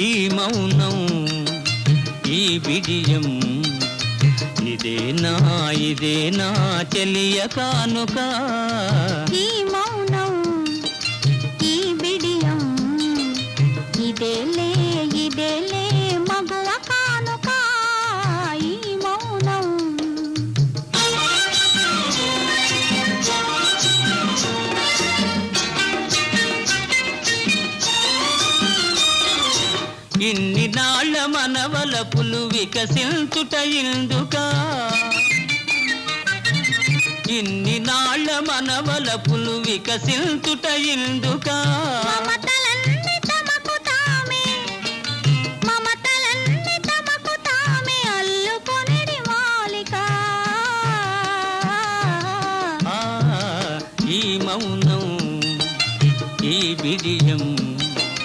ఈ మౌనం ఈ బిడియం ఇదేనా ఇదేనా చెలియ కానుక. ఈ మౌనం ఈ బిడియం ఇదేలే ఇన్ని నాళ్ళ మనవలపులు వికసించుట ఇందుక. ఇన్ని నాళ్ళ మనవలపులు వికసించుట ఇందుక. ఈ మౌనం ఈ విజయం